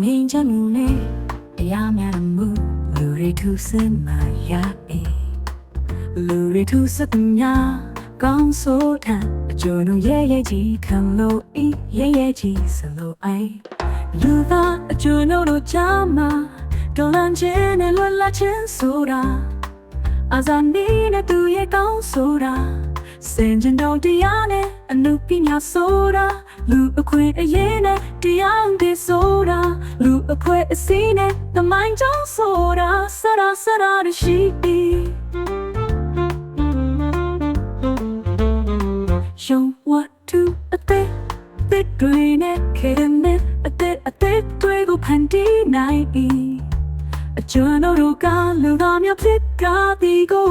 ငိန်ချမှုနဲ့တရားများမှုလူတွေထူးဆန်းမှရပြီလူတွေထူးဆန်းများကောင်းဆိုးတာအကျိုးတို့ရဲ့ရဲ့ကြီးခံလို့ဤရဲ့ရဲ့ကြီးစလို့အိုင်လူသားအကျိုးတို့ချာမှာတော်လန့်ခြင်းနဲ့လွတ်လပ်ခြင်းဆိုတာအာဇာနည်နဲ့သူရဲ့ကောင်းဆိုတာ စင်ကြင်တော်တရားနဲ့အနုပညာဆိုတာလူအခွင့်အရေးနဲ့တရားဥပဒေဆိုတာလူအခွင့်အစည်းနဲ့တမိုင်းကြောင်းဆိုတာဆရာဆရာရရှိသည် Show what to a day တစ်တွေနဲ့ခေရနဲ့အသက်အသက်တွေကိုဖန်တီးနိုင်၏အကျွမ်းတို့ကလူသားများဖြစ်ကားဒီကို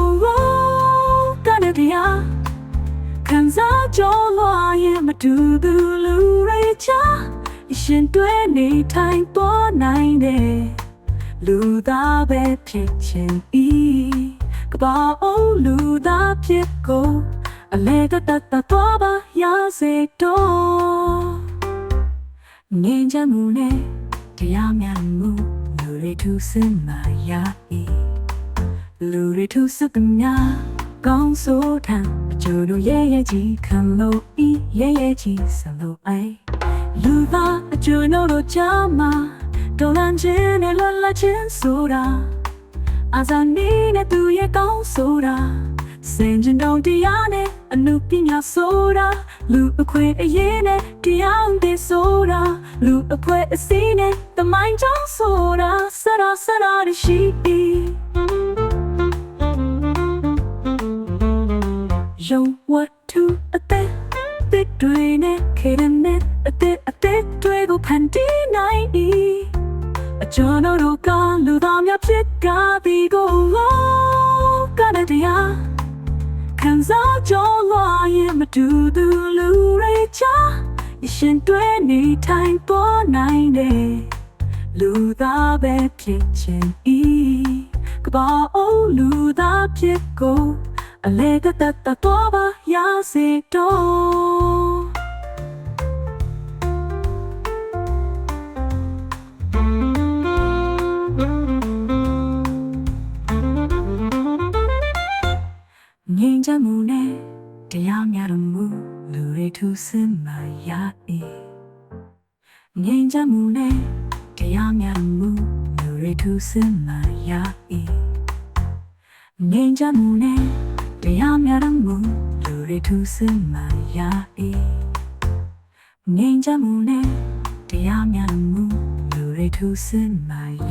ကတဲ့တရား ခံစားကြလွားရင်မတူသူလူတွေချာရှင်တွဲနေထိုင်ပေါ်နိုင်တယ်လူသားပဲဖြစ်ခြင်းဤကပောင်းလူသားဖြစ်ကိုအလဲတတတတော့ပါရစေတော့ငင်းချမှုနဲ့တရားများမှုလူတွေထူးစင်မာရ၏လူတွေထူးစက်သမျှ ကောင်းဆိုးထံအကျိုးတို့ရဲ့ရဲ့ကြီးခံလို့ဤရဲ့ရဲ့ကြီးဆလို့အိုင်လူသားအကျိုးတို့ကြမှာတော်လန်ခြင်းနဲ့လွတ်လပ်ခြင်းဆိုတာအာဇာနည်နဲ့သူရဲ့ကောင်းဆိုတာစင်ကြင်တော်တရားနဲ့အနုပညာဆိုတာလူအခွင့်အရေးနဲ့တရားဥပဒေဆိုတာလူအခွင့်အစည်းနဲ့တမိုင်းကြောင်းဆိုတာဆရာဆရာရ ရှိသည် Yo what to a day တစ်တွေနဲ့ခေရနဲ့အသက်အသက်တွေကိုဖန်တီးနိုင်၏အကျော်တို့ကလူသားများဖြစ်ကားပြီးကိုကတဲ့တရားခံစားကြလွားရင်မတူသူလူတွေချာရှင်တွဲနေထိုင်ပေါ်နိုင်တယ်လူသားပဲဖြစ်ခြင်းဤကပောင်းလူသားဖြစ်ကို အလဲတတတတော့ပါရစေတော့ငြိမ်းချမ်းမှုနဲ့တရားများတော်မူလူတွေထူးဆန်းမာရ၏ငြိမ်းချမ်းမှုနဲ့တရားများတော်မူလူတွေထူးဆန်းမာရ၏ငြိမ်းချမ်းမှုနဲ့ တရားများတော်မူလူတွေထူးဆန်းမာရ၏ငြိမ်းချမ်းမှုနဲ့တရားများတော်မူလူတွေထူးဆန်းမာရ